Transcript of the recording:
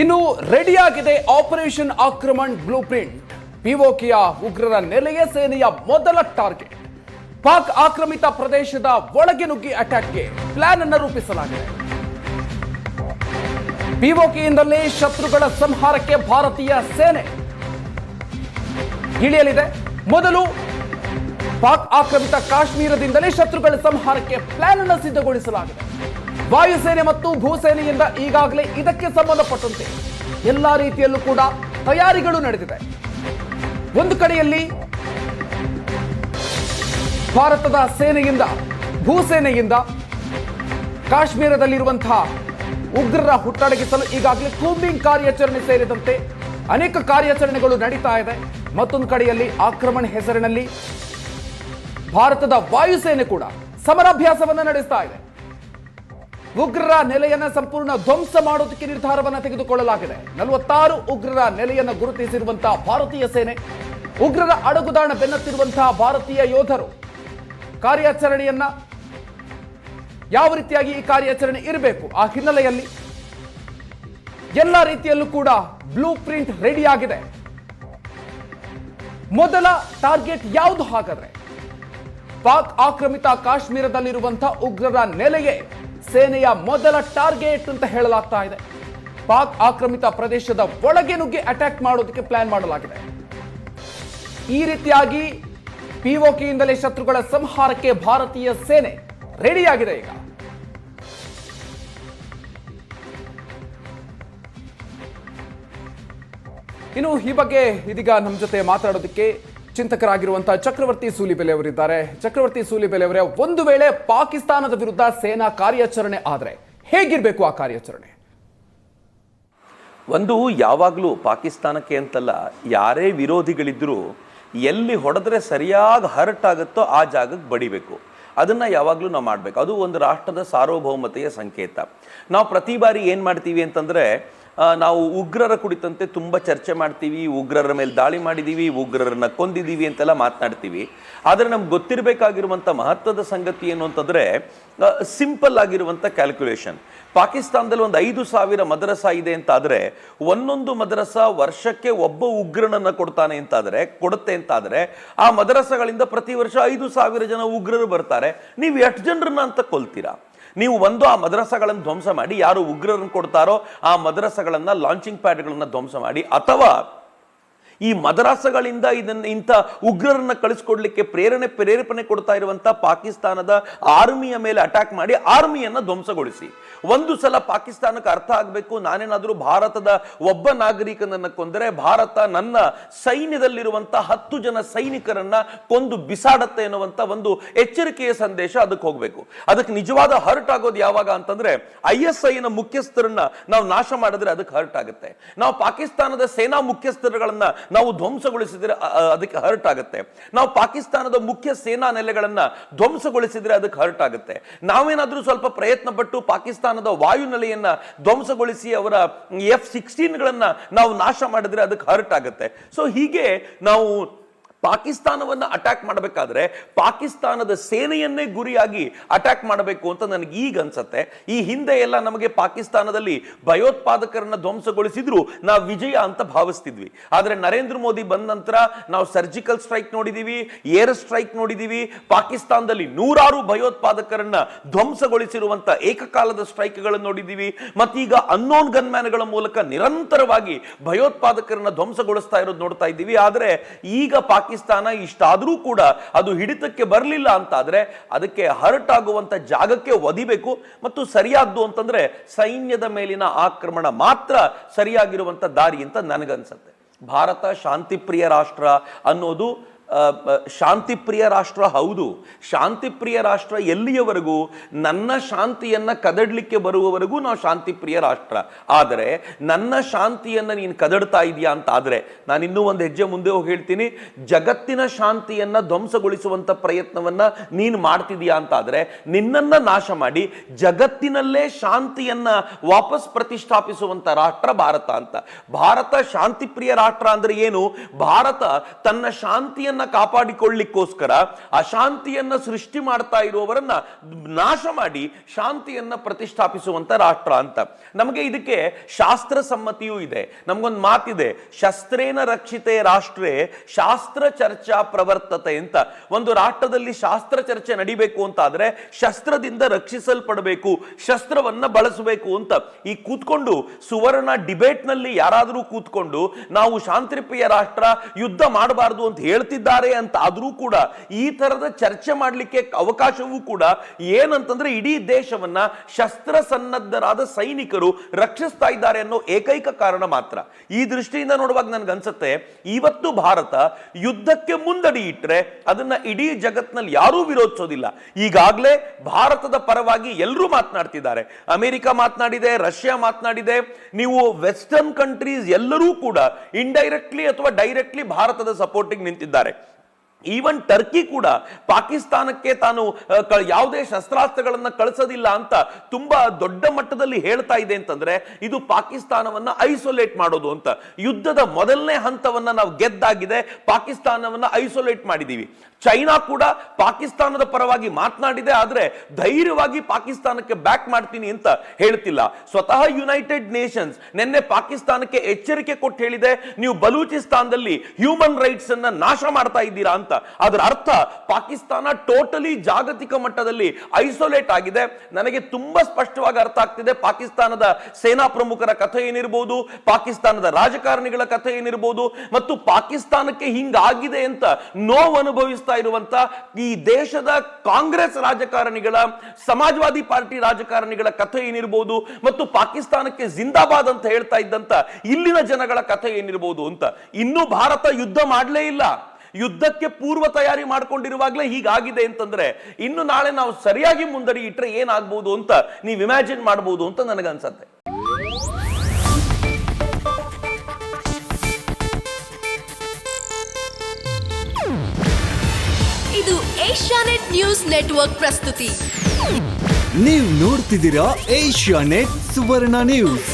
ಇನ್ನು ರೆಡಿಯಾಗಿದೆ operation Aakraman blueprint. ಪಿಒಕೆಯ ಉಗ್ರರ ನೆಲೆಯ ಸೇನೆಯ ಮೊದಲ ಟಾರ್ಗೆಟ್. ಪಾಕ್ ಆಕ್ರಮಿತ ಪ್ರದೇಶದ ಒಳಗೆ ನುಗ್ಗಿ ಅಟ್ಯಾಕ್ಗೆ ಪ್ಲಾನ್ ಅನ್ನು ರೂಪಿಸಲಾಗಿದೆ. ಪಿಒಕೆಯಿಂದಲೇ ಶತ್ರುಗಳ ಸಂಹಾರಕ್ಕೆ ಭಾರತೀಯ ಸೇನೆ ಇಳಿಯಲಿದೆ. ಮೊದಲು ಪಾಕ್ ಆಕ್ರಮಿತ ಕಾಶ್ಮೀರದಿಂದಲೇ ಶತ್ರುಗಳ ಸಂಹಾರಕ್ಕೆ ಪ್ಲಾನ್ ಅನ್ನು ಸಿದ್ಧಗೊಳಿಸಲಾಗಿದೆ. ವಾಯುಸೇನೆ ಮತ್ತು ಭೂಸೇನೆಯಿಂದ ಈಗಾಗಲೇ ಇದಕ್ಕೆ ಸಂಬಂಧಪಟ್ಟಂತೆ ಎಲ್ಲಾ ರೀತಿಯಲ್ಲೂ ಕೂಡ ತಯಾರಿಗಳು ನಡೆದಿದೆ. ಒಂದು ಕಡೆಯಲ್ಲಿ ಭಾರತದ ಸೇನೆಯಿಂದ, ಭೂಸೇನೆಯಿಂದ ಕಾಶ್ಮೀರದಲ್ಲಿರುವಂತಹ ಉಗ್ರರ ಹುಟ್ಟಡಗಿಸಲು ಈಗಾಗಲೇ ಕೂಂಬಿಂಗ್ ಕಾರ್ಯಾಚರಣೆ ಸೇರಿದಂತೆ ಅನೇಕ ಕಾರ್ಯಾಚರಣೆಗಳು ನಡೀತಾ ಇದೆ. ಮತ್ತೊಂದು ಕಡೆಯಲ್ಲಿ ಆಕ್ರಮಣ ಹೆಸರಿನಲ್ಲಿ ಭಾರತದ ವಾಯುಸೇನೆ ಕೂಡ ಸಮರಾಭ್ಯಾಸವನ್ನು ನಡೆಸ್ತಾ ಇದೆ. ಉಗ್ರರ ನೆಲೆಯನ್ನ ಸಂಪೂರ್ಣ ಧ್ವಂಸ ಮಾಡೋದಕ್ಕೆ ನಿರ್ಧಾರವನ್ನ ತೆಗೆದುಕೊಳ್ಳಲಾಗಿದೆ. ನಲವತ್ತಾರು ಉಗ್ರರ ನೆಲೆಯನ್ನು ಗುರುತಿಸಿರುವಂತಹ ಭಾರತೀಯ ಸೇನೆ, ಉಗ್ರರ ಅಡಗುದಾಣ ಬೆನ್ನತ್ತಿರುವಂತಹ ಭಾರತೀಯ ಯೋಧರು. ಕಾರ್ಯಾಚರಣೆಯನ್ನ ಯಾವ ರೀತಿಯಾಗಿ ಈ ಕಾರ್ಯಾಚರಣೆ ಇರಬೇಕು? ಆ ಹಿನ್ನೆಲೆಯಲ್ಲಿ ಎಲ್ಲ ರೀತಿಯಲ್ಲೂ ಕೂಡ ಬ್ಲೂ ಪ್ರಿಂಟ್ ರೆಡಿ ಆಗಿದೆ. ಮೊದಲ ಟಾರ್ಗೆಟ್ ಯಾವುದು ಹಾಗಾದ್ರೆ? ಪಾಕ್ ಆಕ್ರಮಿತ ಕಾಶ್ಮೀರದಲ್ಲಿರುವಂತಹ ಉಗ್ರರ ನೆಲೆಗೆ ಸೇನೆಯ ಮೊದಲ ಟಾರ್ಗೆಟ್ ಅಂತ ಹೇಳಲಾಗ್ತಾ ಇದೆ. ಪಾಕ್ ಆಕ್ರಮಿತ ಪ್ರದೇಶದ ಒಳಗೆ ನುಗ್ಗಿ ಅಟ್ಯಾಕ್ ಮಾಡೋದಕ್ಕೆ ಪ್ಲಾನ್ ಮಾಡಲಾಗಿದೆ. ಈ ರೀತಿಯಾಗಿ ಪಿಒಕೆಯಿಂದಲೇ ಶತ್ರುಗಳ ಸಂಹಾರಕ್ಕೆ ಭಾರತೀಯ ಸೇನೆ ರೆಡಿಯಾಗಿದೆ ಈಗ. ಇನ್ನು ಈ ಬಗ್ಗೆ ಇದೀಗ ನಮ್ಮ ಜೊತೆ ಮಾತಾಡೋದಕ್ಕೆ ಚಿಂತಕರಾಗಿರುವಂತಹ ಚಕ್ರವರ್ತಿ ಸೂಲಿಬೆಲೆ ಅವರಿದ್ದಾರೆ. ಚಕ್ರವರ್ತಿ ಸೂಲಿಬೆಲೆ ಅವರೇ, ಒಂದು ವೇಳೆ ಪಾಕಿಸ್ತಾನದ ವಿರುದ್ಧ ಸೇನಾ ಕಾರ್ಯಾಚರಣೆ ಆದರೆ ಹೇಗಿರಬೇಕು ಆ ಕಾರ್ಯಾಚರಣೆ? ಒಂದು ಯಾವಾಗಲೂ ಪಾಕಿಸ್ತಾನಕ್ಕೆ ಅಂತಲ್ಲ, ಯಾರೇ ವಿರೋಧಿಗಳಿದ್ದರೂ ಎಲ್ಲಿ ಹೊಡೆದ್ರೆ ಸರಿಯಾಗಿ ಹರ್ಟ್ ಆಗುತ್ತೋ ಆ ಜಾಗಕ್ಕೆ ಬಡಿಬೇಕು. ಅದನ್ನ ಯಾವಾಗಲೂ ನಾವು ಮಾಡಬೇಕು. ಅದು ಒಂದು ರಾಷ್ಟ್ರದ ಸಾರ್ವಭೌಮತೆಯ ಸಂಕೇತ. ನಾವು ಪ್ರತಿ ಬಾರಿ ಏನು ಮಾಡ್ತೀವಿ ಅಂತಂದ್ರೆ ನಾವು ಉಗ್ರರ ಕುರಿತಂತೆ ತುಂಬ ಚರ್ಚೆ ಮಾಡ್ತೀವಿ, ಉಗ್ರರ ಮೇಲೆ ದಾಳಿ ಮಾಡಿದ್ದೀವಿ ಉಗ್ರರನ್ನ ಕೊಂದಿದ್ದೀವಿ ಅಂತೆಲ್ಲ ಮಾತನಾಡ್ತೀವಿ. ಆದರೆ ನಮ್ಗೆ ಗೊತ್ತಿರಬೇಕಾಗಿರುವಂಥ ಮಹತ್ವದ ಸಂಗತಿ ಏನು ಅಂತಂದರೆ ಸಿಂಪಲ್ ಆಗಿರುವಂಥ ಕ್ಯಾಲ್ಕುಲೇಷನ್ ಪಾಕಿಸ್ತಾನದಲ್ಲಿ ಒಂದು ಐದು ಸಾವಿರ ಮದರಸ ಇದೆ ಅಂತಾದರೆ, ಒಂದೊಂದು ಮದರಸ ವರ್ಷಕ್ಕೆ ಒಬ್ಬ ಉಗ್ರನನ್ನು ಕೊಡ್ತಾನೆ ಅಂತಾದರೆ, ಕೊಡುತ್ತೆ ಅಂತಾದರೆ, ಆ ಮದರಸಗಳಿಂದ ಪ್ರತಿ ವರ್ಷ ಐದು ಸಾವಿರ ಜನ ಉಗ್ರರು ಬರ್ತಾರೆ. ನೀವು ಎಷ್ಟು ಜನರನ್ನ ಅಂತ ಕೊಲ್ತೀರಾ? ನೀವು ಒಂದು ಆ ಮದ್ರಸಗಳನ್ನು ಧ್ವಂಸ ಮಾಡಿ ಯಾರು ಉಗ್ರರನ್ನು ಕೊಡ್ತಾರೋ ಆ ಮದರಸಗಳನ್ನ ಲಾಂಚಿಂಗ್ ಪ್ಯಾಡ್ಗಳನ್ನು ಧ್ವಂಸ ಮಾಡಿ ಅಥವಾ ಈ ಮದರಾಸಗಳಿಂದ ಇದನ್ನ ಇಂಥ ಉಗ್ರರನ್ನ ಕಳಿಸ್ಕೊಡ್ಲಿಕ್ಕೆ ಪ್ರೇರಣೆ, ಪ್ರೇರೇಪಣೆ ಕೊಡ್ತಾ ಇರುವಂತ ಪಾಕಿಸ್ತಾನದ ಆರ್ಮಿಯ ಮೇಲೆ ಅಟ್ಯಾಕ್ ಮಾಡಿ ಆರ್ಮಿಯನ್ನ ಧ್ವಂಸಗೊಳಿಸಿ. ಒಂದು ಸಲ ಪಾಕಿಸ್ತಾನಕ್ಕೆ ಅರ್ಥ ಆಗಬೇಕು, ನಾನೇನಾದರೂ ಭಾರತದ ಒಬ್ಬ ನಾಗರಿಕನನ್ನ ಕೊಂದರೆ ಭಾರತ ನನ್ನ ಸೈನ್ಯದಲ್ಲಿರುವಂತ ಹತ್ತು ಜನ ಸೈನಿಕರನ್ನ ಕೊಂದು ಬಿಸಾಡತ್ತೆ ಎನ್ನುವಂಥ ಒಂದು ಎಚ್ಚರಿಕೆಯ ಸಂದೇಶ ಅದಕ್ಕೆ ಹೋಗಬೇಕು. ಅದಕ್ಕೆ ನಿಜವಾದ ಹರ್ಟ್ ಆಗೋದು ಯಾವಾಗ ಅಂತಂದ್ರೆ, ಐ ಎಸ್ ಐನ ಮುಖ್ಯಸ್ಥರನ್ನ ನಾವು ನಾಶ ಮಾಡಿದ್ರೆ ಅದಕ್ಕೆ ಹರ್ಟ್ ಆಗುತ್ತೆ. ನಾವು ಪಾಕಿಸ್ತಾನದ ಸೇನಾ ಮುಖ್ಯಸ್ಥರುಗಳನ್ನ ನಾವು ಧ್ವಂಸಗೊಳಿಸಿದ್ರೆ ಅದಕ್ಕೆ ಹರ್ಟ್ ಆಗುತ್ತೆ. ನಾವು ಪಾಕಿಸ್ತಾನದ ಮುಖ್ಯ ಸೇನಾ ನೆಲೆಗಳನ್ನ ಧ್ವಂಸಗೊಳಿಸಿದ್ರೆ ಅದಕ್ಕೆ ಹರ್ಟ್ ಆಗುತ್ತೆ. ನಾವೇನಾದ್ರೂ ಸ್ವಲ್ಪ ಪ್ರಯತ್ನ ಪಟ್ಟು ಪಾಕಿಸ್ತಾನದ ವಾಯುನೆಲೆಯನ್ನು ಧ್ವಂಸಗೊಳಿಸಿ ಅವರ ಎಫ್ ಸಿಕ್ಸ್ಟೀನ್ಗಳನ್ನ ನಾವು ನಾಶ ಮಾಡಿದ್ರೆ ಅದಕ್ಕೆ ಹರ್ಟ್ ಆಗುತ್ತೆ ಸೊ ಹೀಗೆ ನಾವು ಪಾಕಿಸ್ತಾನವನ್ನ ಅಟ್ಯಾಕ್ ಮಾಡಬೇಕಾದ್ರೆ ಪಾಕಿಸ್ತಾನದ ಸೇನೆಯನ್ನೇ ಗುರಿಯಾಗಿ ಅಟ್ಯಾಕ್ ಮಾಡಬೇಕು ಅಂತ ನನಗೆ ಈಗ ಅನ್ಸತ್ತೆ. ಈ ಹಿಂದೆ ಎಲ್ಲ ನಮಗೆ ಪಾಕಿಸ್ತಾನದಲ್ಲಿ ಭಯೋತ್ಪಾದಕರನ್ನ ಧ್ವಂಸಗೊಳಿಸಿದ್ರು, ನಾವು ವಿಜಯ ಅಂತ ಭಾವಿಸ್ತಿದ್ವಿ. ಆದರೆ ನರೇಂದ್ರ ಮೋದಿ ಬಂದ ನಂತರ ನಾವು ಸರ್ಜಿಕಲ್ ಸ್ಟ್ರೈಕ್ ನೋಡಿದೀವಿ ಏರ್ ಸ್ಟ್ರೈಕ್ ನೋಡಿದೀವಿ, ಪಾಕಿಸ್ತಾನದಲ್ಲಿ ನೂರಾರು ಭಯೋತ್ಪಾದಕರನ್ನ ಧ್ವಂಸಗೊಳಿಸಿರುವಂತ ಏಕಕಾಲದ ಸ್ಟ್ರೈಕ್ಗಳನ್ನು ನೋಡಿದೀವಿ. ಮತ್ತೀಗ ಅನ್ನೋನ್ ಗನ್ಮ್ಯಾನ್ಗಳ ಮೂಲಕ ನಿರಂತರವಾಗಿ ಭಯೋತ್ಪಾದಕರನ್ನ ಧ್ವಂಸಗೊಳಿಸ್ತಾ ಇರೋದು ನೋಡ್ತಾ ಇದ್ದೀವಿ. ಆದರೆ ಈಗ ಪಾಕಿಸ್ತಾನ ಇಷ್ಟಾದ್ರೂ ಕೂಡ ಅದು ಹಿಡಿತಕ್ಕೆ ಬರಲಿಲ್ಲ ಅಂತಾದರೆ ಅದಕ್ಕೆ ಹರ್ಟ್ ಆಗುವಂಥ ಜಾಗಕ್ಕೆ ಒದಿಬೇಕು ಮತ್ತು ಸರಿಯಾದ್ದು ಅಂತಂದ್ರೆ ಸೈನ್ಯದ ಮೇಲಿನ ಆಕ್ರಮಣ ಮಾತ್ರ ಸರಿಯಾಗಿರುವಂಥ ದಾರಿ ಅಂತ ನನಗನ್ಸುತ್ತೆ. ಭಾರತ ಶಾಂತಿಪ್ರಿಯ ರಾಷ್ಟ್ರ ಅನ್ನೋದು ಶಾಂತಿಪ್ರಿಯ ರಾಷ್ಟ್ರ ಹೌದು. ಶಾಂತಿಪ್ರಿಯ ರಾಷ್ಟ್ರ ಎಲ್ಲಿಯವರೆಗೂ? ನನ್ನ ಶಾಂತಿಯನ್ನ ಕದಡಲಿಕ್ಕೆ ಬರುವವರೆಗೂ ನಾವು ಶಾಂತಿಪ್ರಿಯ ರಾಷ್ಟ್ರ. ಆದರೆ ನನ್ನ ಶಾಂತಿಯನ್ನ ನೀನು ಕದಡ್ತಾ ಇದೆಯಾ ಅಂತ ಆದರೆ ನಾನು ಇನ್ನೂ ಒಂದು ಹೆಜ್ಜೆ ಮುಂದೆ ಹೋಗಿ ಹೇಳ್ತೀನಿ. ಜಗತ್ತಿನ ಶಾಂತಿಯನ್ನ ಧ್ವಂಸಗೊಳಿಸುವಂಥ ಪ್ರಯತ್ನವನ್ನ ನೀನು ಮಾಡ್ತಿದೀಯಾ ಅಂತ ಆದರೆ ನಿನ್ನನ್ನ ನಾಶ ಮಾಡಿ ಜಗತ್ತಿನಲ್ಲೇ ಶಾಂತಿಯನ್ನ ವಾಪಸ್ ಪ್ರತಿಷ್ಠಾಪಿಸುವಂತ ರಾಷ್ಟ್ರ ಭಾರತ ಅಂತ. ಭಾರತ ಶಾಂತಿಪ್ರಿಯ ರಾಷ್ಟ್ರ ಅಂದ್ರೆ ಏನು? ಭಾರತ ತನ್ನ ಶಾಂತಿಯನ್ನ ಶಾಂತಿಯನ್ನ ಕಾಪಾಡಿಕೊಳ್ಳಿಕ್ಕೋಸ್ಕರ ಅಶಾಂತಿಯನ್ನ ಸೃಷ್ಟಿ ಮಾಡ್ತಾ ಇರುವವರನ್ನ ನಾಶ ಮಾಡಿ ಶಾಂತಿಯನ್ನ ಪ್ರತಿಷ್ಠಾಪಿಸುವಂತ ರಾಷ್ಟ್ರ ಅಂತ. ನಮಗೆ ಇದಕ್ಕೆ ಶಾಸ್ತ್ರ ಸಮ್ಮತಿಯೂ ಇದೆ. ನಮಗೊಂದು ಮಾತಿದೆ, ಶಸ್ತ್ರೇನ ರಕ್ಷಿತೆ ರಾಷ್ಟ್ರೇ, ಶಾಸ್ತ್ರ ಚರ್ಚಾ ಪ್ರವರ್ತತೆ ಅಂತ. ಒಂದು ರಾಷ್ಟ್ರದಲ್ಲಿ ಶಾಸ್ತ್ರ ಚರ್ಚೆ ನಡಿಬೇಕು ಅಂತ ಆದ್ರೆ ಶಸ್ತ್ರದಿಂದ ರಕ್ಷಿಸಲ್ಪಡಬೇಕು, ಶಸ್ತ್ರವನ್ನ ಬಳಸಬೇಕು ಅಂತ. ಈ ಕೂತ್ಕೊಂಡು ಸುವರ್ಣ ಡಿಬೇಟ್ನಲ್ಲಿ ಯಾರಾದರೂ ಕೂತ್ಕೊಂಡು ನಾವು ಶಾಂತಿಪ್ರಿಯ ರಾಷ್ಟ್ರ ಯುದ್ಧ ಮಾಡಬಾರದು ಅಂತ ಹೇಳ್ತಿದ್ದಾರೆ ಅಂತ ಆದರೂ ಕೂಡ ಈ ತರದ ಚರ್ಚೆ ಮಾಡಲಿಕ್ಕೆ ಅವಕಾಶವೂ ಕೂಡ ಏನಂತಂದ್ರೆ ಇಡೀ ದೇಶವನ್ನ ಶಸ್ತ್ರ ಸನ್ನದ್ಧರಾದ ಸೈನಿಕರು ರಕ್ಷಿಸ್ತಾ ಇದ್ದಾರೆ ಅನ್ನೋ ಏಕೈಕ ಕಾರಣ ಮಾತ್ರ. ಈ ದೃಷ್ಟಿಯಿಂದ ನೋಡುವಾಗ ನನ್ಗನ್ಸುತ್ತೆ, ಇವತ್ತು ಭಾರತ ಯುದ್ಧಕ್ಕೆ ಮುಂದಡಿ ಇಟ್ರೆ ಅದನ್ನ ಇಡೀ ಜಗತ್ನಲ್ಲಿ ಯಾರೂ ವಿರೋಧಿಸೋದಿಲ್ಲ. ಈಗಾಗಲೇ ಭಾರತದ ಪರವಾಗಿ ಎಲ್ಲರೂ ಮಾತನಾಡ್ತಿದ್ದಾರೆ. ಅಮೆರಿಕ ಮಾತನಾಡಿದೆ, ರಷ್ಯಾ ಮಾತನಾಡಿದೆ, ನೀವು ವೆಸ್ಟರ್ನ್ ಕಂಟ್ರೀಸ್ ಎಲ್ಲರೂ ಕೂಡ ಇಂಡೈರೆಕ್ಟ್ಲಿ ಅಥವಾ ಡೈರೆಕ್ಟ್ಲಿ ಭಾರತದ ಸಪೋರ್ಟಿಂಗ್ ನಿಂತಿದ್ದಾರೆ. ಈವನ್ ಟರ್ಕಿ ಕೂಡ ಪಾಕಿಸ್ತಾನಕ್ಕೆ ತಾನು ಯಾವುದೇ ಶಸ್ತ್ರಾಸ್ತ್ರಗಳನ್ನು ಕಳಿಸೋದಿಲ್ಲ ಅಂತ ತುಂಬಾ ದೊಡ್ಡ ಮಟ್ಟದಲ್ಲಿ ಹೇಳ್ತಾ ಇದೆ ಅಂತಂದ್ರೆ ಇದು ಪಾಕಿಸ್ತಾನವನ್ನ ಐಸೋಲೇಟ್ ಮಾಡೋದು ಅಂತ. ಯುದ್ಧದ ಮೊದಲನೇ ಹಂತವನ್ನ ನಾವು ಗೆದ್ದಾಗಿದೆ, ಪಾಕಿಸ್ತಾನವನ್ನ ಐಸೋಲೇಟ್ ಮಾಡಿದೀವಿ. ಚೈನಾ ಕೂಡ ಪಾಕಿಸ್ತಾನದ ಪರವಾಗಿ ಮಾತನಾಡಿದೆ, ಆದ್ರೆ ಧೈರ್ಯವಾಗಿ ಪಾಕಿಸ್ತಾನಕ್ಕೆ ಬ್ಯಾಕ್ ಮಾಡ್ತೀನಿ ಅಂತ ಹೇಳ್ತಿಲ್ಲ. ಸ್ವತಃ ಯುನೈಟೆಡ್ ನೇಷನ್ಸ್ ನಿನ್ನೆ ಪಾಕಿಸ್ತಾನಕ್ಕೆ ಎಚ್ಚರಿಕೆ ಕೊಟ್ಟು ಹೇಳಿದೆ, ನೀವು ಬಲೂಚಿಸ್ತಾನದಲ್ಲಿ ಹ್ಯೂಮನ್ ರೈಟ್ಸ್ ಅನ್ನ ನಾಶ ಮಾಡ್ತಾ ಇದ್ದೀರಾ ಅಂತ. ಅದರ ಅರ್ಥ ಪಾಕಿಸ್ತಾನ ಟೋಟಲಿ ಜಾಗತಿಕ ಮಟ್ಟದಲ್ಲಿ ಐಸೋಲೇಟ್ ಆಗಿದೆ. ನನಗೆ ತುಂಬಾ ಸ್ಪಷ್ಟವಾಗಿ ಅರ್ಥ ಆಗ್ತಿದೆ. ಪಾಕಿಸ್ತಾನದ ಸೇನಾ ಪ್ರಮುಖರ ಕಥೆ ಏನಿರಬಹುದು ಪಾಕಿಸ್ತಾನದ ರಾಜಕಾರಣಿಗಳ ಕಥೆ ಏನಿರಬಹುದು ಮತ್ತು ಪಾಕಿಸ್ತಾನಕ್ಕೆ ಹಿಂಗಾಗಿದೆ ಅಂತ ನೋವು ಅನುಭವಿಸ್ತಾ ಇರುವಂತ ಈ ದೇಶದ ಕಾಂಗ್ರೆಸ್ ರಾಜಕಾರಣಿಗಳ, ಸಮಾಜವಾದಿ ಪಾರ್ಟಿ ರಾಜಕಾರಣಿಗಳ ಕಥೆ ಏನಿರಬಹುದು ಮತ್ತು ಪಾಕಿಸ್ತಾನಕ್ಕೆ ಜಿಂದಾಬಾದ್ ಅಂತ ಹೇಳ್ತಾ ಇದ್ದಂತ ಇಲ್ಲಿನ ಜನಗಳ ಕಥೆ ಏನಿರಬಹುದು ಅಂತ. ಇನ್ನೂ ಭಾರತ ಯುದ್ಧ ಮಾಡಲೇ ಇಲ್ಲ. ಯುದ್ಧಕ್ಕೆ ಪೂರ್ವ ತಯಾರಿ ಮಾಡ್ಕೊಂಡಿರುವಾಗಲೇ ಹೀಗಾಗಿದೆ ಅಂತಂದ್ರೆ ಇನ್ನು ನಾಳೆ ನಾವು ಸರಿಯಾಗಿ ಮುಂದಡಿ ಇಟ್ಟರೆ ಏನಾಗ್ಬೋದು ಅಂತ ನೀವು ಇಮ್ಯಾಜಿನ್ ಮಾಡ್ಬೋದು ಅಂತ ನನಗನ್ಸತ್ತೆ. ಇದು ಏಷ್ಯಾನೆಟ್ ನ್ಯೂಸ್ ನೆಟ್ವರ್ಕ್ ಪ್ರಸ್ತುತಿ. ನೀವು ನೋಡ್ತಿದ್ದೀರಾ ಏಷ್ಯಾ ನೆಟ್ ಸುವರ್ಣ ನ್ಯೂಸ್.